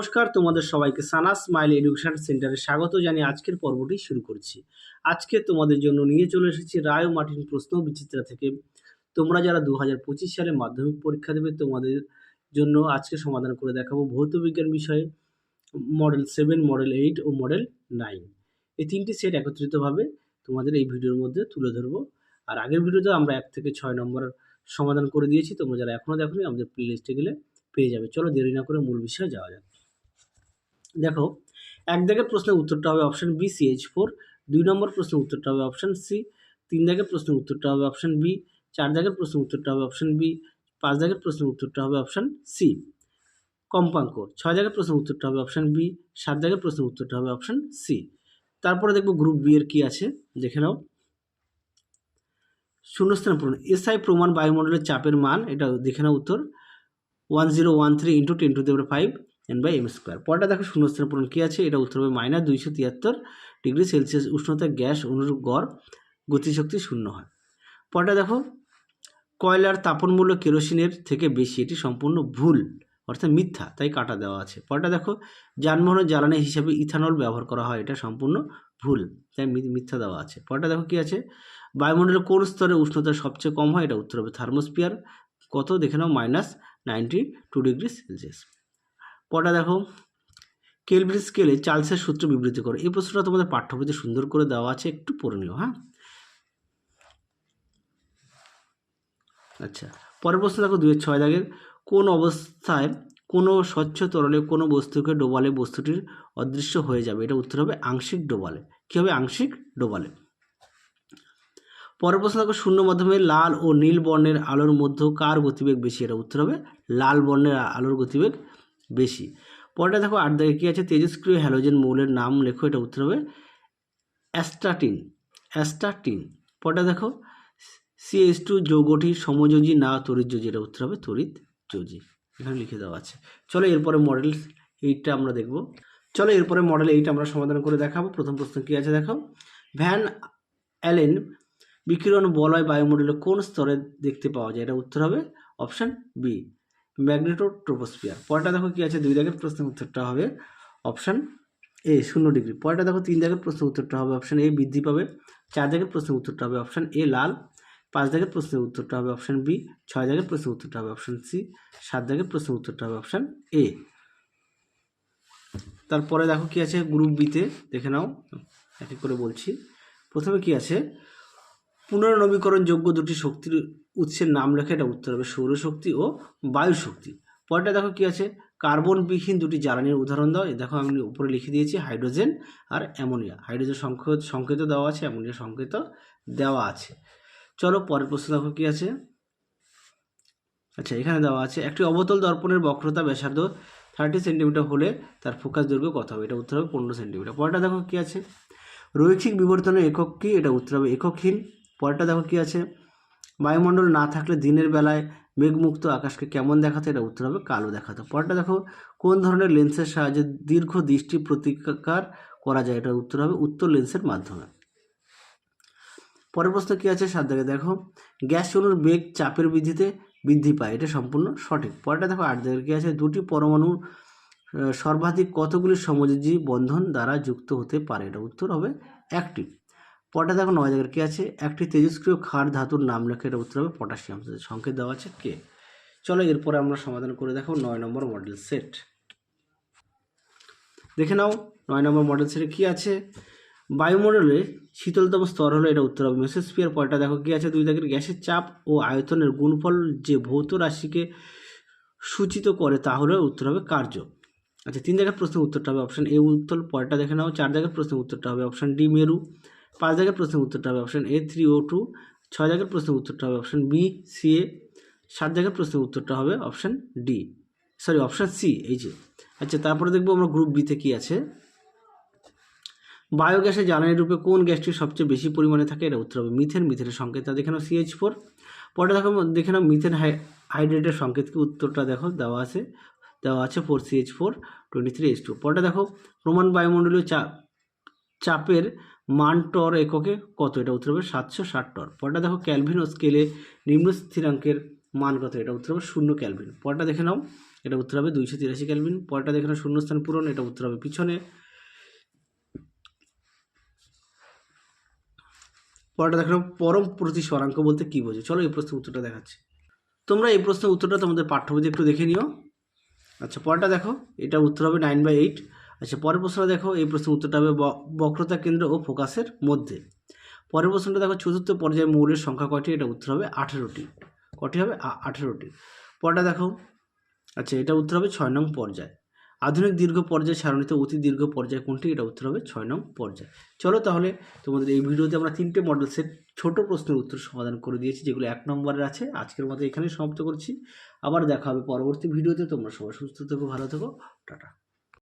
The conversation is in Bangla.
নমস্কার, তোমাদের সবাইকে সানা স্মাইল এডুকেশন সেন্টারে স্বাগত জানিয়ে আজকের পর্বটি শুরু করছি। আজকে তোমাদের জন্য নিয়ে চলে এসেছি রায় মার্টিন প্রশ্ন বিচিত্রা থেকে। তোমরা যারা দু হাজার পঁচিশ সালে মাধ্যমিক পরীক্ষা দেবে, তোমাদের জন্য আজকে সমাধান করে দেখাবো ভৌত বিজ্ঞান বিষয়ে মডেল সেভেন মডেল এইট ও মডেল নাইন এই তিনটি সেট একত্রিতভাবে তোমাদের এই ভিডিওর মধ্যে তুলে ধরবো। আর আগের ভিডিওতে আমরা এক থেকে ছয় নম্বর সমাধান করে দিয়েছি। তোমরা যারা এখনও দেখোনি, আমাদের প্লে লিস্টে গেলে পেয়ে যাবে। চলো দেরি না করে মূল বিষয়ে যাওয়া যাক। দেখো, এক দাগের প্রশ্নের উত্তরটা হবে অপশন বি সিএইচ ফোর দুই নম্বর প্রশ্নের উত্তরটা হবে অপশন সি তিন দাগের প্রশ্নের উত্তরটা হবে অপশন বি চার দাগের প্রশ্নের উত্তরটা হবে অপশন বি পাঁচ দাগের প্রশ্নের উত্তরটা হবে অপশন সি কম্পাঙ্ক, ছয় দাগের প্রশ্নের উত্তরটা হবে অপশন বি সাত দাগের প্রশ্নের উত্তরটা হবে অপশন সি তারপরে দেখব গ্রুপ বি এর কি আছে, দেখে নাও। শূন্যস্থান পূরণ এসআই প্রমাণ বায়ুমণ্ডলের চাপের মান, এটা দেখে নাও উত্তর। One zero one three into ten two দেওয়ার five N by M square পরটা দেখো শূন্যস্থান পূরণ কী আছে? এটা উত্তর হবে মাইনাস দুইশো তিয়াত্তর ডিগ্রি সেলসিয়াস উষ্ণতা গ্যাস অনুরূপ গড় গতিশক্তি শূন্য হয়। পরটা দেখো কয়লার তাপন মূল্য কেরোসিনের থেকে বেশি, এটি সম্পূর্ণ ভুল, অর্থাৎ মিথ্যা, তাই কাটা দেওয়া আছে। পরটা দেখো যানবাহনের জ্বালানি হিসাবে ইথানল ব্যবহার করা হয়, এটা সম্পূর্ণ ভুল, তাই মিথ্যা দেওয়া আছে। পরটা দেখো কী আছে? বায়ুমণ্ডলের কোন স্তরে উষ্ণতা সবচেয়ে কম হয়? এটা উত্তর হবে থার্মোস্ফিয়ার কত? দেখে নাও minus ninety two degree Celsius পরটা দেখো। কেলভিন স্কেলে চার্লসের সূত্র বিবৃতি করো। এই প্রশ্নটা তোমাদের পাঠ্যবইতে সুন্দর করে দেওয়া আছে, একটু পড়ে নিও হ্যাঁ? আচ্ছা পরের প্রশ্ন দেখো দুই ছয় দাগের। কোন অবস্থায় কোনো স্বচ্ছ তরলে কোনো বস্তুকে ডোবালে বস্তুটির অদৃশ্য হয়ে যাবে? এটা উত্তর হবে আংশিক ডোবালে। কী হবে? আংশিক ডোবালে। পরের প্রশ্ন দেখো শূন্য মাধ্যমে লাল ও নীল বর্ণের আলোর মধ্যে কার গতিবেগ বেশি? এটা উত্তর হবে লাল বর্ণের আলোর গতিবেগ বেশি। পরেরটা দেখো আট দাগে কী আছে? তেজস্ক্রিয় হ্যালোজেন মৌলের নাম লেখো, এটা উত্তর হবে অ্যাস্টাটিন অ্যাস্টাটিন পরেরটা দেখো সিএস টু যৌগটি সমযোজী না তড়িৎ যোজী, এটা উত্তর হবে তড়িৎ যোজী। এখানে লিখে দেওয়া আছে। চলো এরপরে মডেল এইটটা আমরা দেখব। চলো এরপরে মডেল এইট আমরা সমাধান করে দেখাবো। প্রথম প্রশ্ন কী আছে দেখো? ভ্যান অ্যালেন বিকিরণ বলয় বায়ুমণ্ডলে কোন স্তরে দেখতে পাওয়া যায়? এটা উত্তর হবে অপশান বি ম্যাগনেটোট্রোপোস্ফিয়ার। পরেরটা দেখো কী আছে, দুই দাগের প্রশ্নের উত্তরটা হবে অপশান এ, শূন্য ডিগ্রি। পরেরটা দেখো তিন দাগের প্রশ্নের উত্তরটা হবে অপশান এ, বৃদ্ধি পাবে। চার দাগের প্রশ্নের উত্তরটা হবে অপশান এ, লাল। পাঁচ দাগের প্রশ্নের উত্তরটা হবে অপশান বি। ছয় দাগের প্রশ্নের উত্তরটা হবে অপশান সি। সাত দাগের প্রশ্নের উত্তরটা হবে অপশান এ। তারপরে দেখো কি আছে, গ্রুপ বিতে, দেখে নাও, এক করে বলছি। প্রথমে কি আছে পুনর্নবীকরণযোগ্য দুটি শক্তির উৎসের নাম লেখা এটা উত্তর হবে, সৌরশক্তি ও বায়ু শক্তি দেখো কি আছে? কার্বনবিহীন দুটি জ্বালানির উদাহরণ দাও। দেখো আমি উপরে লিখে দিয়েছি, হাইড্রোজেন আর অ্যামোনিয়া। হাইড্রোজেন সংকেত সংকেত দেওয়া আছে, অ্যামোনিয়া সংকেত দেওয়া আছে। চলো পরের প্রশ্ন দেখো কি আছে? আচ্ছা এখানে দেওয়া আছে, একটি অবতল দর্পণের বক্রতা ব্যাসার্ধ থার্টি সেন্টিমিটার হলে তার ফোকাস দৈর্ঘ্য কত হবে? এটা উত্তর হবে পনেরো সেন্টিমিটার পরেরটা দেখো কি আছে? রৈখিক বিবর্তনের একক কি? এটা উত্তর হবে এককহীন। পরেরটা দেখো কি আছে? বায়ুমণ্ডল না থাকলে দিনের বেলায় মেঘমুক্ত আকাশকে কেমন দেখাতো? এটা উত্তর হবে কালো দেখাতো। পরেরটা দেখো, কোন ধরনের লেন্সের সাহায্যে দীর্ঘ দৃষ্টি প্রতিকার করা যায়? এটা উত্তর হবে উত্তর লেন্সের মাধ্যমে। পরের প্রশ্ন কী আছে? সাত দাগে দেখো, গ্যাস অণুর বেগ চাপের বৃদ্ধিতে বৃদ্ধি পায়। এটা সম্পূর্ণ সঠিক। পরেরটা দেখো, আট দাগের কী আছে? দুটি পরমাণু সর্বাধিক কতগুলি সমযোজী বন্ধন দ্বারা যুক্ত হতে পারে? এটা উত্তর হবে একটি। পরটা দেখো নয় জায়গার কী আছে? একটি তেজস্ক্রিয় ক্ষার ধাতুর নাম লেখে, এটা উত্তর হবে পটাশিয়াম। সংকেত দেওয়া আছে কে? চলো এরপরে আমরা সমাধান করে দেখো নয় নম্বর মডেল সেট। দেখে নাও নয় নম্বর মডেল সেটে কী আছে? বায়ুমণ্ডলে শীতলতম স্তর হলো, এটা উত্তর হবে। মেসোস্ফিয়ার পরটা দেখো কী আছে? দুই দাগের গ্যাসের চাপ ও আয়তনের গুণফল যে ভৌত রাশিকে সূচিত করে, তা হলো উত্তর হবে কার্য। আচ্ছা তিন জায়গার প্রশ্নের উত্তরটা হবে অপশান এ উত্তর পরেরটা দেখে নাও। চার জায়গার প্রশ্নের উত্তরটা হবে অপশান ডি, মেরু। পাঁচ জায়গার প্রশ্নের উত্তরটা হবে অপশান এ থ্রি ও টু ছয় জায়গার প্রশ্নের উত্তরটা হবে অপশান বি সি এ সাত জায়গার প্রশ্নের উত্তরটা হবে option D sorry option C এই যে। আচ্ছা তারপরে দেখব আমরা গ্রুপ বিতে কী আছে। বায়োগ্যাসের জ্বালানি রূপে কোন গ্যাসটি সবচেয়ে বেশি পরিমাণে থাকে? এটা উত্তর হবে মিথেন মিথেনের সংকেত। তা দেখে নাও সিএইচ ফোর পরে দেখো, দেখে নাও মিথেন হাইড্রেটের সংকেত কি? উত্তরটা দেখো, দেওয়া আছে। দেওয়া আছে four CH four twenty three H two পরটা দেখো প্রমাণ বায়ুমণ্ডলীয় চাপ চাপের মান টর এককে কত? এটা উত্তর হবে সাতশো ষাট টর। পরটা দেখো ক্যালভিন ও স্কেলে নিম্ন স্থিরাঙ্কের মান কত? এটা উত্তর হবে শূন্য ক্যালভিন। পরটা দেখে নাও, এটা উত্তর হবে দুইশো তিরাশি ক্যালভিন। পরেরটা দেখে নাও শূন্যস্থান পূরণ, এটা উত্তর হবে পিছনে। পরটা দেখে নাও পরম প্রতি স্বরাঙ্ক বলতে কী বোঝে? চলো এই প্রশ্নের উত্তরটা দেখাচ্ছি। তোমরা এই প্রশ্নের উত্তরটা তোমাদের পাঠ্যবইতে একটু দেখে নিও। আচ্ছা পরেরটা দেখো, এটা উত্তর হবে নাইন বাই এইট আচ্ছা পরের প্রশ্নটা দেখো, এই প্রশ্নের উত্তরটা হবে বক্রতা কেন্দ্র ও ফোকাসের মধ্যে। পরের প্রশ্নটা দেখো, চতুর্থ পর্যায়ে মৌলের সংখ্যা কয়টি? এটা উত্তর হবে আঠেরোটি। কটি হবে? আঠেরোটি। পরটা দেখো আচ্ছা এটা উত্তর হবে ছয় নং পর্যায়। আধুনিক দীর্ঘ পর্যায় সারণীতে অতি দীর্ঘ পর্যায় কোনটি? এটা উত্তর হবে ছয় নং পর্যায়। চলো তাহলে, তোমাদের এই ভিডিওতে আমরা তিনটে মডেল সেট ছোট প্রশ্নের উত্তর সমাধান করে দিয়েছি, যেগুলো এক নম্বরের আছে। আজকের মতো এখানেই সমাপ্ত করছি। আবার দেখা হবে পরবর্তী ভিডিওতে। তোমরা সবাই সুস্থ থেকো, ভালো থেকো। টাটা।